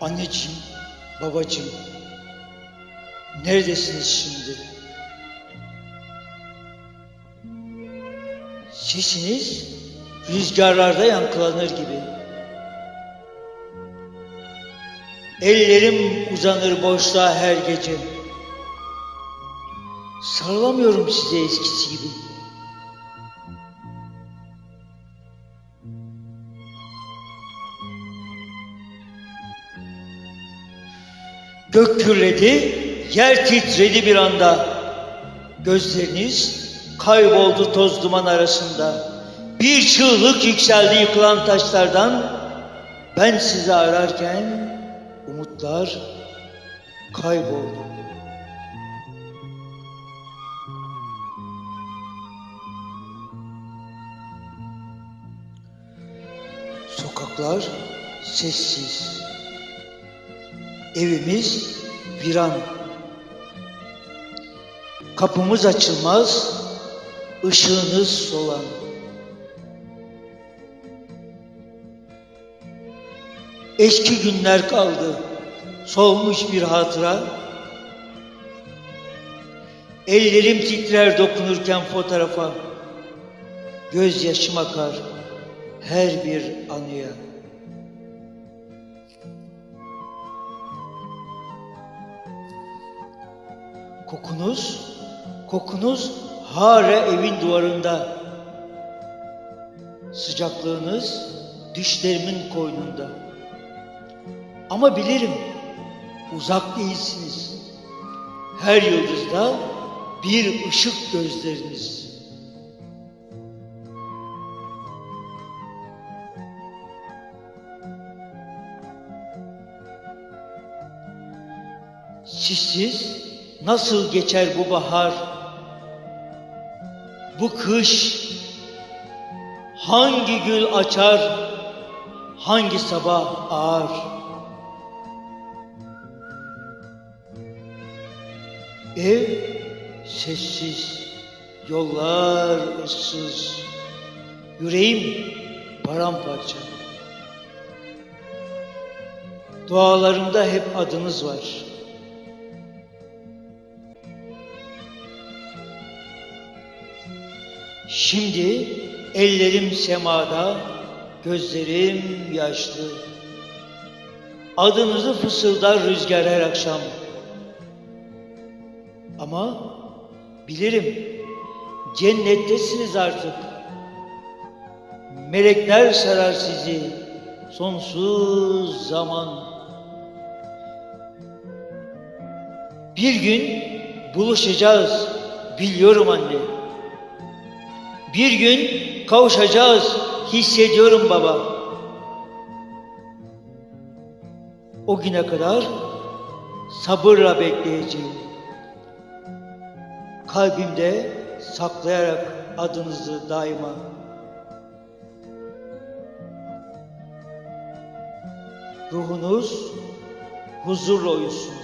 Anneciğim, babacığım, neredesiniz şimdi? Sesiniz rüzgarlarda yankılanır gibi. Ellerim uzanır boşluğa her gece. Sarılamıyorum size eskisi gibi. Gök gürledi, yer titredi bir anda. Gözleriniz kayboldu toz duman arasında. Bir çığlık yükseldi yıkılan taşlardan. Ben sizi ararken umutlar kayboldu. Sokaklar sessiz. Evimiz viran. Kapımız açılmaz, ışığınız solan. Eski günler kaldı, solmuş bir hatıra. Ellerim titrer dokunurken fotoğrafa. Gözyaşım akar her bir anıya. Kokunuz, kokunuz hare evin duvarında. Sıcaklığınız düşlerimin koynunda. Ama bilirim uzak değilsiniz. Her yıldızda bir ışık gözleriniz. Sizsiz nasıl geçer bu bahar? Bu kış hangi gül açar? Hangi sabah ağar? Ev sessiz, yollar ıssız, yüreğim paramparça. Dualarımda hep adınız var. Şimdi ellerim semada, gözlerim yaşlı. Adınızı fısıldar rüzgar her akşam. Ama bilirim cennettesiniz artık. Melekler sarar sizi sonsuz zaman. Bir gün buluşacağız biliyorum anne. Bir gün kavuşacağız hissediyorum baba. O güne kadar sabırla bekleyeceğim. Kalbimde saklayarak adınızı daima. Ruhunuz huzurla uyusun.